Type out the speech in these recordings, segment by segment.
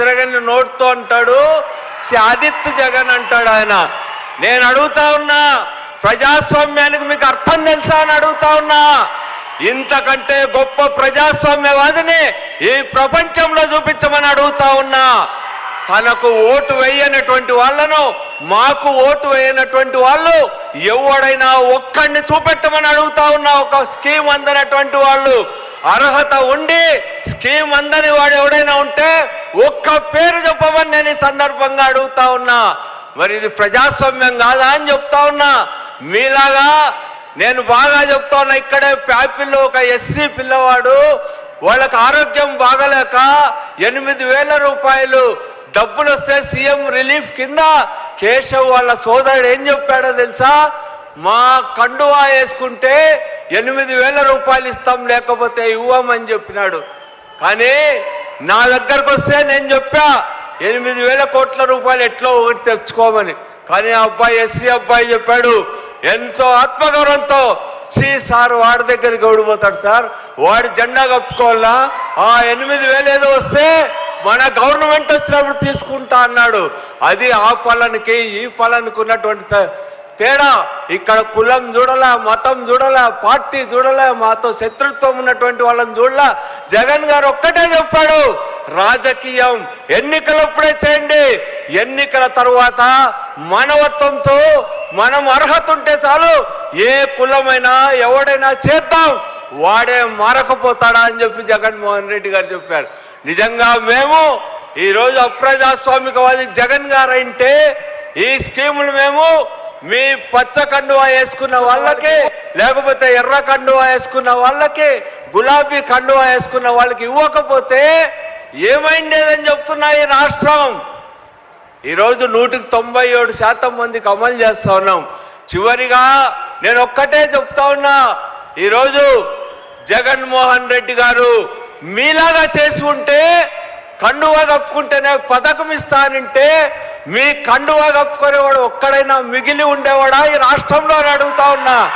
తిరగని నోటుతో అంటాడు ఆదిత్య జగన్ అంటాడు ఆయన. నేను అడుగుతా ఉన్నా ప్రజాస్వామ్యానికి మీకు అర్థం తెలుసా అని అడుగుతా ఉన్నా. ఇంతకంటే గొప్ప ప్రజాస్వామ్యవాదిని ఈ ప్రపంచంలో చూపించమని అడుగుతా ఉన్నా. తనకు ఓటు వేయనటువంటి వాళ్ళను మాకు ఓటు వేయనటువంటి వాళ్ళు ఎవడైనా ఒక్కడిని చూపెట్టమని అడుగుతా ఉన్నా. ఒక స్కీమ్ అందనటువంటి వాళ్ళు అర్హత ఉండి స్కీమ్ అందని వాడు ఎవడైనా ఉంటే ఒక్క పేరు చెప్పమని నేను సందర్భంగా అడుగుతా ఉన్నా. మరి ఇది ప్రజాస్వామ్యం కాదా అని చెప్తా ఉన్నా. మీలాగా నేను బాగా చెప్తా ఉన్నా. ఇక్కడే ప్యాపిల్లో ఒక ఎస్సీ పిల్లవాడు వాళ్ళకి ఆరోగ్యం బాగలేక ఎనిమిది వేల రూపాయలు డబ్బులు వస్తే సీఎం రిలీఫ్ కింద కేశవ్ వాళ్ళ సోదరుడు ఏం చెప్పాడో తెలుసా? మా కండువా వేసుకుంటే ఎనిమిది వేల రూపాయలు ఇస్తాం లేకపోతే ఇవ్వమని చెప్పినాడు. కానీ నా దగ్గరకు వస్తే నేను చెప్పా ఎనిమిది వేల కోట్ల రూపాయలు ఎట్లో ఒకటి తెచ్చుకోమని. కానీ ఆ అబ్బాయి ఎస్సీ అబ్బాయి చెప్పాడు ఎంతో ఆత్మగౌరవంతో సి సార్ వాడి దగ్గరికి ఓడిపోతాడు సార్? వాడి జెండా కప్పుకోవాలా? ఆ ఎనిమిది వేలు ఏదో వస్తే మన గవర్నమెంట్ వచ్చినప్పుడు తీసుకుంటా అన్నాడు. అది ఆ పలనికి ఈ పలనికి ఉన్నటువంటి తేడా? ఇక్కడ కులం చూడలే మతం చూడలే పార్టీ చూడలే మాతో శత్రుత్వం ఉన్నటువంటి వాళ్ళని చూడలే. జగన్ గారు ఒక్కటే చెప్పాడు రాజకీయం ఎన్నికలప్పుడే చేయండి. ఎన్నికల తరువాత మానవత్వంతో మనం అర్హత ఉంటే చాలు. ఏ కులమైనా ఎవడైనా చేద్దాం. వాడే మారకపోతాడా అని చెప్పి జగన్మోహన్ రెడ్డి గారు చెప్పారు. నిజంగా మేము ఈరోజు రోజు అప్రజాస్వామికవాది జగన్ గారు అంటే ఈ స్కీములు మేము మీ పచ్చ కండువా వేసుకున్న వాళ్ళకి లేకపోతే ఎర్ర కండువా వేసుకున్న వాళ్ళకి గులాబీ కండువా వేసుకున్న వాళ్ళకి ఇవ్వకపోతే ఏమైండేదని చెప్తున్నా ఈ రాష్ట్రం. ఈరోజు నూటికి తొంభై ఏడు శాతం మందికి అమలు చేస్తా ఉన్నాం. చివరిగా నేను ఒక్కటే చెప్తా ఉన్నా ఈరోజు జగన్మోహన్ రెడ్డి గారు మీలాగా చేసుకుంటే కండువా కప్పుకుంటేనే పథకం ఇస్తానంటే మీ కండువా కప్పుకునేవాడు ఒక్కడైనా మిగిలి ఉండేవాడా? ఈ రాష్ట్రంలో అడుగుతా ఉన్నా.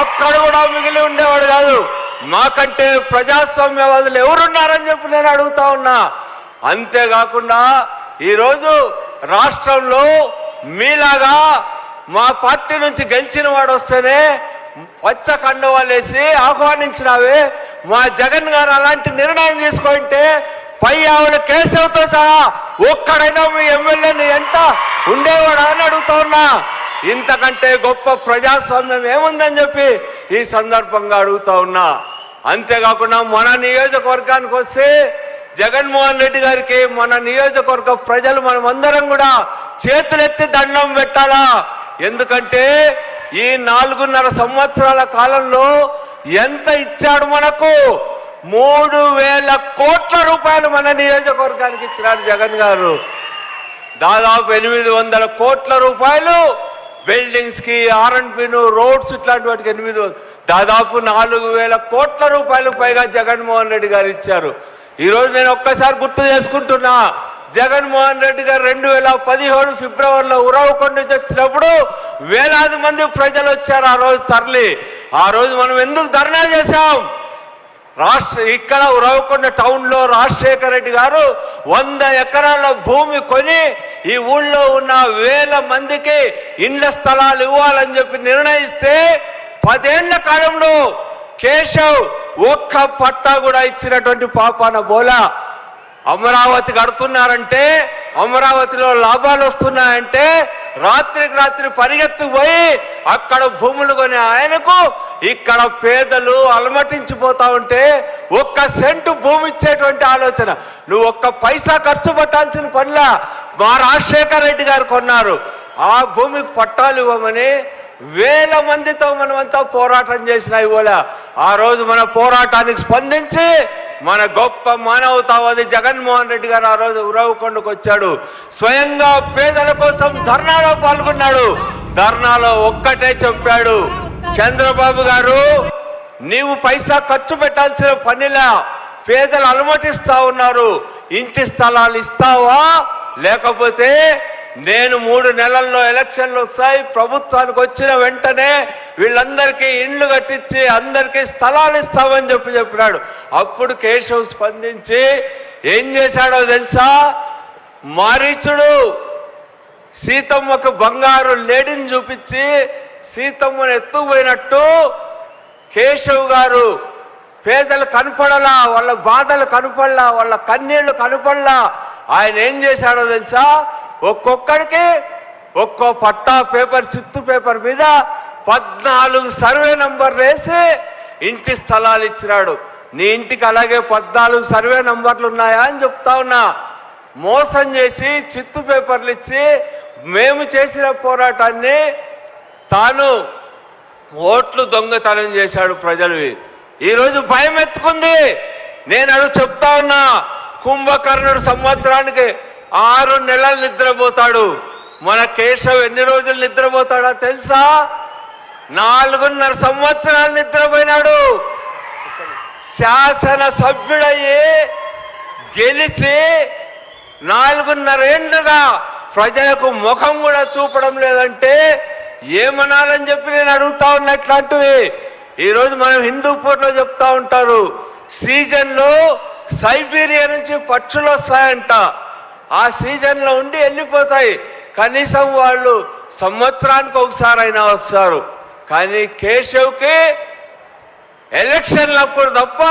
ఒక్కడు కూడా మిగిలి ఉండేవాడు కాదు. మాకంటే ప్రజాస్వామ్యవాదులు ఎవరున్నారని చెప్పి నేను అడుగుతా ఉన్నా. అంతేకాకుండా ఈరోజు రాష్ట్రంలో మీలాగా మా పార్టీ నుంచి గెలిచిన వాడు వస్తేనే పచ్చ కండువాలేసి ఆహ్వానించినావే. మా జగన్ గారు అలాంటి నిర్ణయం తీసుకుంటే పై ఆవిడ కేశవ్తో సహా ఒక్కడైనా మీ ఎమ్మెల్యేని ఎంత ఉండేవాడా అని అడుగుతా ఉన్నా. ఇంతకంటే గొప్ప ప్రజాస్వామ్యం ఏముందని చెప్పి ఈ సందర్భంగా అడుగుతా ఉన్నా. అంతేకాకుండా మన నియోజకవర్గానికి వస్తే జగన్మోహన్ రెడ్డి గారికి మన నియోజకవర్గ ప్రజలు మనమందరం కూడా చేతులెత్తి దండం పెట్టాలా? ఎందుకంటే ఈ నాలుగున్నర సంవత్సరాల కాలంలో ఎంత ఇచ్చాడు మనకు? మూడు వేల కోట్ల రూపాయలు మన నియోజకవర్గానికి ఇచ్చినారు జగన్ గారు. దాదాపు ఎనిమిది వందల కోట్ల రూపాయలు బిల్డింగ్స్కి ఆర్ఎండ్బిను రోడ్స్ ఇట్లాంటి వాటికి ఎనిమిది దాదాపు నాలుగు వేల కోట్ల రూపాయలు పైగా జగన్మోహన్ రెడ్డి గారు ఇచ్చారు. ఈరోజు నేను ఒక్కసారి గుర్తు చేసుకుంటున్నా జగన్మోహన్ రెడ్డి గారు రెండు వేల పదిహేడు ఫిబ్రవరిలో ఉరవకొండ నుంచి వచ్చినప్పుడు వేలాది మంది ప్రజలు వచ్చారు ఆ రోజు తరలి. ఆ రోజు మనం ఎందుకు ధర్నా చేశాం? రాష్ట్ర ఇక్కడ ఉరవకొండ టౌన్లో రాజశేఖర రెడ్డి గారు వంద ఎకరాల భూమి కొని ఈ ఊళ్ళో ఉన్న వేల మందికి ఇండ్ల స్థలాలు ఇవ్వాలని చెప్పి నిర్ణయిస్తే పదేళ్ళ కాలంలో కేశవ్ ఒక్క పట్టా కూడా ఇచ్చినటువంటి పాపాన బోలా. అమరావతి కడుతున్నారంటే అమరావతిలో లాభాలు వస్తున్నాయంటే రాత్రికి రాత్రి పరిగెత్తుకుపోయి అక్కడ భూములు కొని ఆయనకు ఇక్కడ పేదలు అలమటించిపోతా ఉంటే ఒక్క సెంటు భూమి ఇచ్చేటువంటి ఆలోచన. నువ్వు ఒక్క పైసా ఖర్చు పెట్టాల్సిన పనిలా మా రాజశేఖర రెడ్డి గారు కొన్నారు. ఆ భూమికి పట్టాలు ఇవ్వమని వేల మందితో మనమంతా పోరాటం చేసిన ఇవాళ ఆ రోజు మన పోరాటానికి స్పందించి మన గొప్ప మానవతావాది జగన్మోహన్ రెడ్డి గారు ఆ రోజు ఉరవకొండకు వచ్చాడు. స్వయంగా పేదల కోసం ధర్నాలో పాల్గొన్నాడు. ధర్నాలో ఒక్కటే చెప్పాడు. చంద్రబాబు గారు నీవు పైసా ఖర్చు పెట్టాల్సిన పనిలా పేదలు అనుమతిస్తా ఉన్నారు. ఇంటి స్థలాలు ఇస్తావా? లేకపోతే నేను మూడు నెలల్లో ఎలక్షన్లు వస్తాయి. ప్రభుత్వానికి వచ్చిన వెంటనే వీళ్ళందరికీ ఇండ్లు కట్టించి అందరికీ స్థలాలు ఇస్తామని చెప్పి చెప్పినాడు. అప్పుడు కేశవ్ స్పందించి ఏం చేశాడో తెలుసా? మారీచుడు సీతమ్మకు బంగారు లేడిని చూపించి సీతమ్మను ఎత్తుపోయినట్టు కేశవ్ గారు పేదలు కనపడలా వాళ్ళ బాధలు కనపడలా వాళ్ళ కన్నీళ్ళు కనపడలా. ఆయన ఏం చేశాడో తెలుసా? ఒక్కొక్కడికి ఒక్కో పట్టా పేపర్ చిత్తు పేపర్ మీద పద్నాలుగు సర్వే నంబర్లు వేసి ఇంటి స్థలాలు ఇచ్చినాడు. నీ ఇంటికి అలాగే పద్నాలుగు సర్వే నంబర్లు ఉన్నాయా అని చెప్తా ఉన్నా. మోసం చేసి చిత్తు పేపర్లు ఇచ్చి మేము చేసిన పోరాటాన్ని తాను ఓట్లు దొంగతనం చేశాడు ప్రజలవి. ఈరోజు భయం ఎత్తుకుంది నేను అడుగు చెప్తా ఉన్నా కుంభకర్ణుడు సంవత్సరానికి ఆరు నెలలు నిద్రపోతాడు. మన కేశవ్ ఎన్ని రోజులు నిద్రపోతాడో తెలుసా? నాలుగున్నర సంవత్సరాలు నిద్రపోయినాడు. శాసన సభ్యుడయ్యి గెలిచి నాలుగున్నరేండ్లుగా ప్రజలకు ముఖం కూడా చూపడం లేదంటే ఏమనాలని చెప్పి నేను అడుగుతా ఉన్నట్లాంటివి ఈరోజు మనం హిందూపూర్లో చెప్తా ఉంటారు. సీజన్లో సైబీరియా నుంచి పక్షులు వస్తాయంట. ఆ సీజన్లో ఉండి వెళ్ళిపోతాయి. కనీసం వాళ్ళు సంవత్సరానికి ఒకసారి అయినా వస్తారు. కానీ కేశవ్కి ఎలక్షన్లప్పుడు తప్ప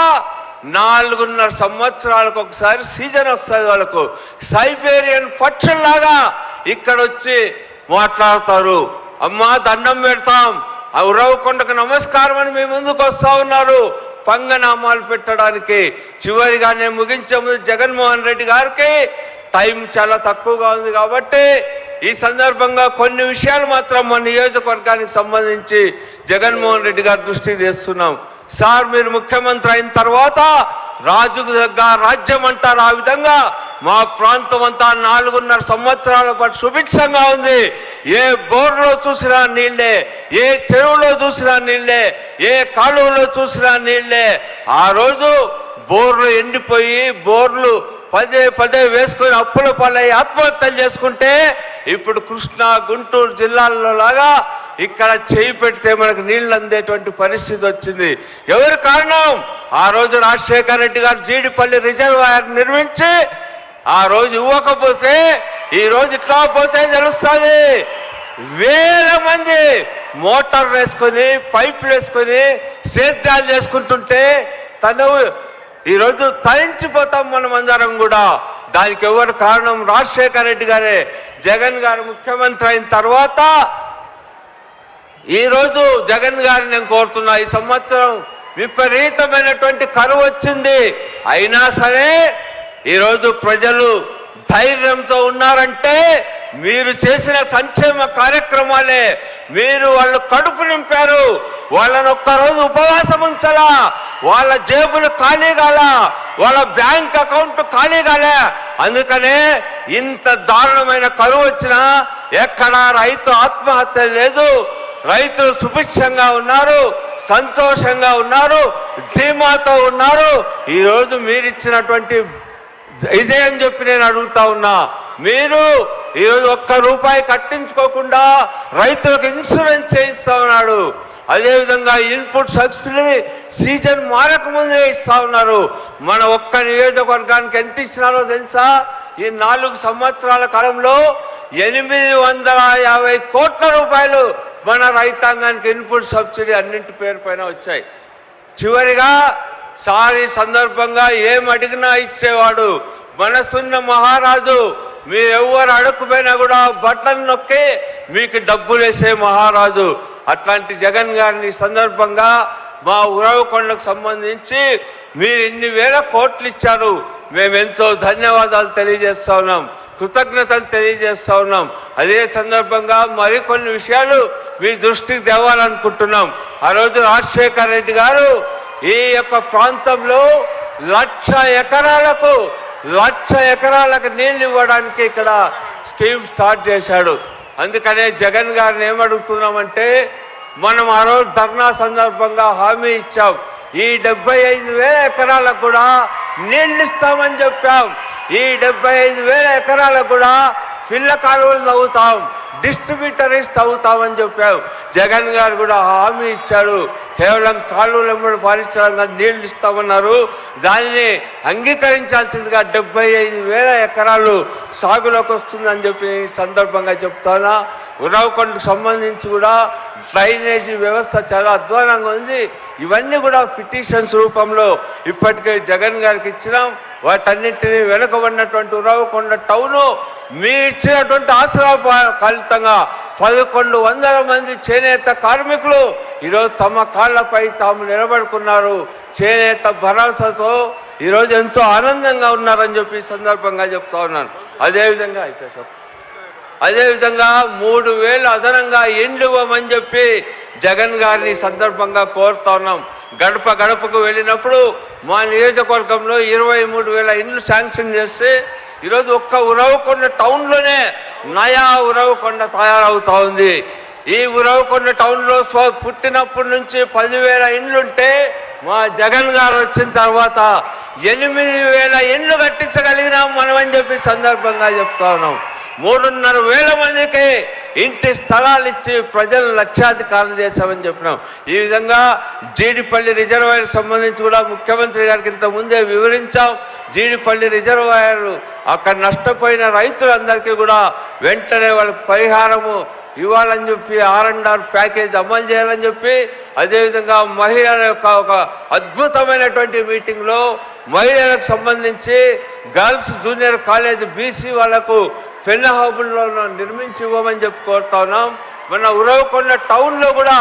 నాలుగున్నర సంవత్సరాలకు ఒకసారి సీజన్ వస్తుంది వాళ్ళకు. సైబేరియన్ పక్షుల్లాగా ఇక్కడ వచ్చి మాట్లాడతారు. అమ్మా దండం పెడతాం. ఆ ఉరవకొండకు నమస్కారం అని మీ ముందుకు వస్తా ఉన్నారు. పంగనామాలు పెట్టడానికి చివరిగా నేను ముగించే ముందు జగన్మోహన్ రెడ్డి గారికి టైం చాలా తక్కువగా ఉంది కాబట్టి ఈ సందర్భంగా కొన్ని విషయాలు మాత్రం మన నియోజకవర్గానికి సంబంధించి జగన్మోహన్ రెడ్డి గారి దృష్టికి తెస్తున్నాం. సార్ మీరు ముఖ్యమంత్రి అయిన తర్వాత రాజుకు దగ్గర రాజ్యం అంటారు. ఆ విధంగా మా ప్రాంతం అంతా నాలుగున్నర సంవత్సరాల పాటు సుభిక్షంగా ఉంది. ఏ బోర్లో చూసినా నీళ్ళే ఏ చెరువులో చూసినా నీళ్ళే ఏ కాలువలో చూసినా నీళ్ళే. ఆ రోజు బోర్లు ఎండిపోయి బోర్లు పదే పదే వేసుకొని అప్పుల పాలై ఆత్మహత్యలు చేసుకుంటే ఇప్పుడు కృష్ణా గుంటూరు జిల్లాల్లో లాగా ఇక్కడ చేయి పెడితే మనకు నీళ్ళు అందేటువంటి పరిస్థితి వచ్చింది. ఎవరు కారణం? ఆ రోజు రాజశేఖర రెడ్డి గారు జీడిపల్లి రిజర్వాయర్ నిర్మించి ఆ రోజు ఇవ్వకపోతే ఈ రోజు ఇట్లా పోతే తెలుస్తుంది. వేల మంది మోటార్ వేసుకొని పైపులు వేసుకొని సేద్యాలు చేసుకుంటుంటే తను ఈరోజు తరించిపోతాం మనం అందరం కూడా. దానికి ఎవరు కారణం? రాజశేఖర రెడ్డి గారే. జగన్ గారు ముఖ్యమంత్రి అయిన తర్వాత ఈ రోజు జగన్ గారిని నేను కోరుతున్నా ఈ సంవత్సరం విపరీతమైనటువంటి కరువు వచ్చింది. అయినా సరే ఈరోజు ప్రజలు ధైర్యంతో ఉన్నారంటే మీరు చేసిన సంక్షేమ కార్యక్రమాలే. మీరు వాళ్ళు కడుపు నింపారు. వాళ్ళని ఒక్కరోజు ఉపవాసం ఉంచలా. వాళ్ళ జేబులు ఖాళీ కాల. వాళ్ళ బ్యాంక్ అకౌంట్ ఖాళీ కాలే. అందుకనే ఇంత దారుణమైన కరువు వచ్చినా ఎక్కడా రైతు ఆత్మహత్య లేదు. రైతులు సుభిక్షంగా ఉన్నారు. సంతోషంగా ఉన్నారు. ధీమాతో ఉన్నారు. ఈరోజు మీరిచ్చినటువంటి ఇదే అని చెప్పి నేను అడుగుతా ఉన్నా. మీరు ఈరోజు ఒక్క రూపాయి కట్టించుకోకుండా రైతులకు ఇన్సూరెన్స్ చేయిస్తా ఉన్నాడు. అదేవిధంగా ఇన్పుట్ సబ్సిడీ సీజన్ మారక ముందే ఇస్తా ఉన్నారు. మన ఒక్క నియోజకవర్గానికి ఎంత ఇచ్చినారో తెలుసా? ఈ నాలుగు సంవత్సరాల కాలంలో ఎనిమిది వందల యాభై కోట్ల రూపాయలు మన రైతాంగానికి ఇన్పుట్ సబ్సిడీ అన్నింటి పేరు పైన వచ్చాయి. చివరిగా సారి సందర్భంగా ఏం అడిగినా ఇచ్చేవాడు మనసున్న మహారాజు మీరెవ్వరు అడుక్కుపోయినా కూడా బట్టలు నొక్కి మీకు డబ్బులు వేసే మహారాజు. అట్లాంటి జగన్ గారిని సందర్భంగా మా ఉరవకొండకు సంబంధించి మీరు ఇన్ని వేల కోట్లు ఇచ్చారు. మేమెంతో ధన్యవాదాలు తెలియజేస్తా ఉన్నాం కృతజ్ఞతలు తెలియజేస్తా ఉన్నాం. అదే సందర్భంగా మరికొన్ని విషయాలు మీ దృష్టికి తేవాలనుకుంటున్నాం. ఆ రోజు రాజశేఖర రెడ్డి గారు ఈ యొక్క ప్రాంతంలో లక్ష ఎకరాలకు లక్ష ఎకరాలకు నీళ్ళు ఇవ్వడానికి ఇక్కడ స్కీమ్ స్టార్ట్ చేశాడు. అందుకనే జగన్ గారిని ఏమడుగుతున్నామంటే మనం ఆ రోజు ధర్నా సందర్భంగా హామీ ఇచ్చాం. ఈ డెబ్బై ఐదు వేల ఎకరాలకు కూడా నీళ్ళు ఇస్తామని చెప్పాం. ఈ డెబ్బై ఐదు వేల ఎకరాలకు కూడా పిల్ల కాలువలు తవ్వుతాం డిస్ట్రిబ్యూటరీస్ తవ్వుతామని చెప్పాం. జగన్ గారు కూడా హామీ ఇచ్చాడు. కేవలం కాలువలు వెంబడి పారించడం నీళ్ళు ఇస్తామన్నారు. దానిని అంగీకరించాల్సిందిగా డెబ్బై ఐదు వేల ఎకరాలు సాగులోకి వస్తుందని చెప్పి సందర్భంగా చెప్తానా. ఉరవకొండకు సంబంధించి కూడా డ్రైనేజీ వ్యవస్థ చాలా అధ్వానంగా ఉంది. ఇవన్నీ కూడా పిటిషన్స్ రూపంలో ఇప్పటికే జగన్ గారికి ఇచ్చినాం. వాటన్నింటినీ వెనుకబడినటువంటి ఉరవకొండ టౌను మీరు ఇచ్చినటువంటి ఆసరా ఫలితంగా పదకొండు వందల మంది చేనేత కార్మికులు ఈరోజు తమ కాళ్ళపై తాము నిలబడుకున్నారు. చేనేత భరోసాతో ఈరోజు ఎంతో ఆనందంగా ఉన్నారని చెప్పి సందర్భంగా చెప్తా ఉన్నాను. అదేవిధంగా అయితే అదేవిధంగా మూడు వేలు అదనంగా ఇండ్లు ఇవ్వమని చెప్పి జగన్ గారిని సందర్భంగా కోరుతా ఉన్నాం. గడప గడపకు వెళ్ళినప్పుడు మా నియోజకవర్గంలో ఇరవై మూడు వేల ఇండ్లు శాంక్షన్ చేస్తే ఈరోజు ఒక్క ఉరవకొండ టౌన్లోనే నయా ఉరవకొండ తయారవుతా ఉంది ఈ ఉరవకొండ టౌన్లో స్వ పుట్టినప్పటి నుంచి పదివేల ఇండ్లుంటే మా జగన్ గారు వచ్చిన తర్వాత ఎనిమిది వేల ఇండ్లు కట్టించగలిగినాం మనం అని చెప్పి సందర్భంగా చెప్తా ఉన్నాం. మూడున్నర వేల మందికి ఇంటి స్థలాలు ఇచ్చి ప్రజలు లక్షాధికారులు చేశామని చెప్పినాం. ఈ విధంగా జీడిపల్లి రిజర్వాయర్ సంబంధించి కూడా ముఖ్యమంత్రి గారికి ఇంత ముందే వివరించాం. జీడిపల్లి రిజర్వాయర్ అక్కడ నష్టపోయిన రైతులందరికీ కూడా వెంటనే వాళ్ళకి పరిహారము ఇవ్వాలని చెప్పి ఆర్ అండ్ ఆర్ ప్యాకేజ్ అమలు చేయాలని చెప్పి అదేవిధంగా మహిళల యొక్క ఒక అద్భుతమైనటువంటి మీటింగ్లో మహిళలకు సంబంధించి గర్ల్స్ జూనియర్ కాలేజ్ బీసీ వాళ్ళకు పెన్న హౌబుల్లో నిర్మించి ఇవ్వమని చెప్పి కోరుతా ఉన్నాం. మన ఉరవకొండ టౌన్లో కూడా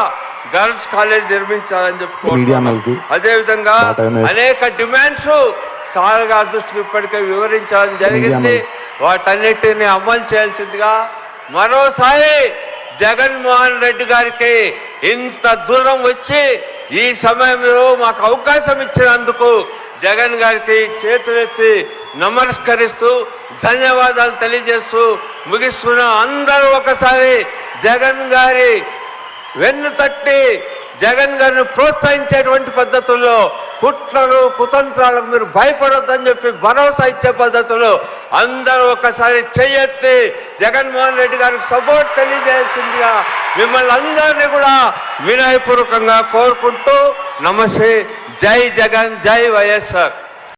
గర్ల్స్ కాలేజ్ నిర్మించాలని చెప్పి కోరుతా మీడియా ఉన్నాం. నల్కి అదేవిధంగా అనేక డిమాండ్స్ సార్ గారి దృష్టికి ఇప్పటికే వివరించడం జరిగింది. వాటన్నిటిని అమలు చేయాల్సిందిగా మరోసారి జగన్మోహన్ రెడ్డి గారికి ఇంత దూరం వచ్చి ఈ సమయంలో మాకు అవకాశం ఇచ్చినందుకు జగన్ గారికి చేతులెత్తి నమస్కరిస్తూ ధన్యవాదాలు తెలియజేస్తూ ముగిస్తున్న అందరూ ఒకసారి జగన్ గారి వెన్ను తట్టి జగన్ గారిని ప్రోత్సహించేటువంటి పద్ధతుల్లో కుట్రలు కుతంత్రాలకు మీరు భయపడొద్దని చెప్పి భరోసా ఇచ్చే పద్ధతులు అందరూ ఒకసారి చెయ్యెత్తి జగన్మోహన్ రెడ్డి గారికి సపోర్ట్ తెలియజేసిందిగా మిమ్మల్ని అందరినీ కూడా వినయపూర్వకంగా కోరుకుంటూ నమస్తే. జై జగన్ జై వైఎస్ఆర్.